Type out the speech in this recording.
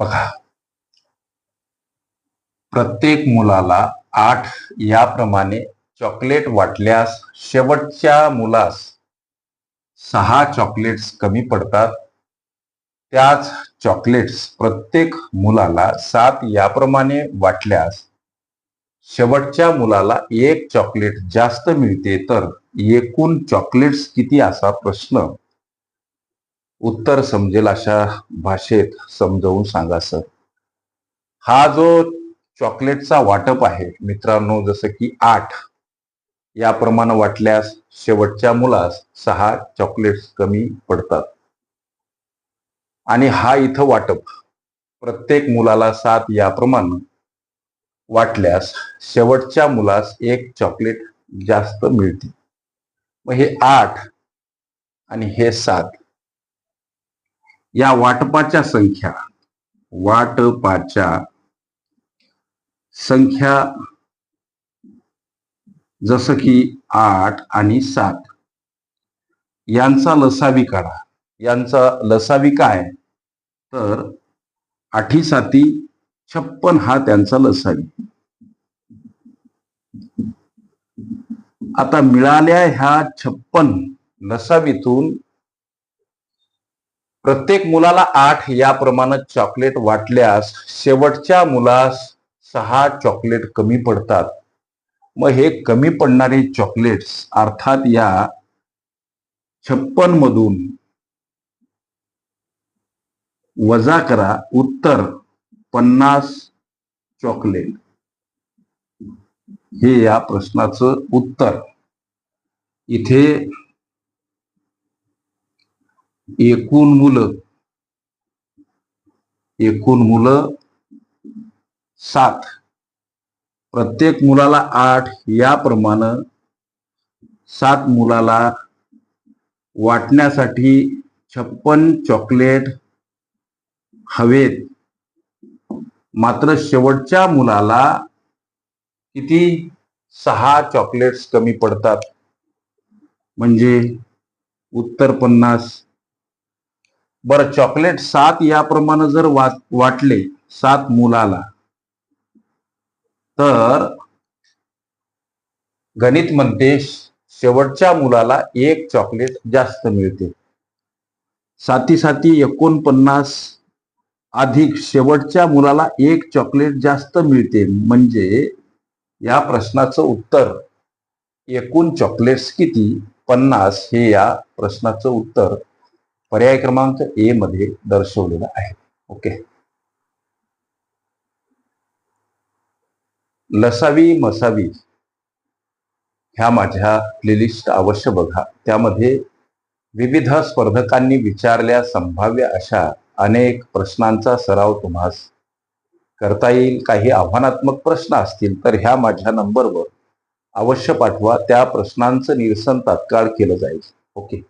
बघा. प्रत्येक मुलाला आठ याप्रमाणे चॉकलेट वाटल्यास शेवटच्या मुलास सहा चॉकलेट्स कमी पडतात. त्याच चॉकलेट्स प्रत्येक मुलाला सात याप्रमाणे वाटल्यास शेवटच्या मुलाला एक चॉकलेट जास्त मिळते तर एकूण चॉकलेट्स किती असा प्रश्न? उत्तर समजेल अशा भाषेत समजावून सांगा सर. हा जो चॉकलेटचा वाटप आहे मित्रांनो जसं की आठ याप्रमाणे वाटल्यास शेवटच्या मुलास सहा चॉकलेट्स कमी पडतात. आणि हा इथं वाटप प्रत्येक मुलाला सात याप्रमाणे वाटल्यास शेवटच्या मुलास एक चॉकलेट जास्त मिळते. मग हे आठ आणि हे सात या वाटपाच्या संख्या वाटपाच्या संख्या जसं की आठ आणि सात. यांचा लसावी काढा. यांचा लसावी काय? तर आठी साती छप्पन हा त्यांचा लसावी. आता मिळाल्या ह्या छप्पन लसावीतून प्रत्येक मुलाला आठ याप्रमाणे चॉकलेट वाटल्यास शेवटच्या मुलास सहा चॉकलेट कमी पडतात. मग हे कमी पडणारे चॉकलेट्स अर्थात या छप्पन मधून वजा करा उत्तर पन्नास चॉकलेट हे या प्रश्नाचं उत्तर. इथे एकूण मुलं. एकूण मुलं सात. प्रत्येक मुलाला आठ याप्रमाणे सात मुलाला वाटण्यासाठी छप्पन चॉकलेट हवेत. मात्र शेवटच्या मुलाला किती? सहा चॉकलेट्स कमी पडतात. म्हणजे उत्तर पन्नास बरं चॉकलेट सात याप्रमाणे जर वाट वाटले सात मुलाला तर गणित म्हणते शेवटच्या मुलाला एक चॉकलेट जास्त मिळते. साती साती एकोणपन्नास अधिक शेवटच्या मुलाला एक चॉकलेट जास्त मिळते. म्हणजे या प्रश्नाचं उत्तर एकूण चॉकलेट्स किती? पन्नास हे या प्रश्नाचं उत्तर. पर्याय क्रमांक ए मध्ये दर्शवलेलं आहे. ओके लसावी मसावी ह्या माझ्या प्लेलिस्ट अवश्य बघा. त्यामध्ये विविध स्पर्धकांनी विचारल्या संभाव्य अशा अनेक प्रश्नांचा सराव तुम्हास करता येईल. काही आव्हानात्मक प्रश्न असतील तर ह्या माझ्या नंबरवर अवश्य पाठवा. त्या प्रश्नांचं निरसन तात्काळ केलं जाईल. ओके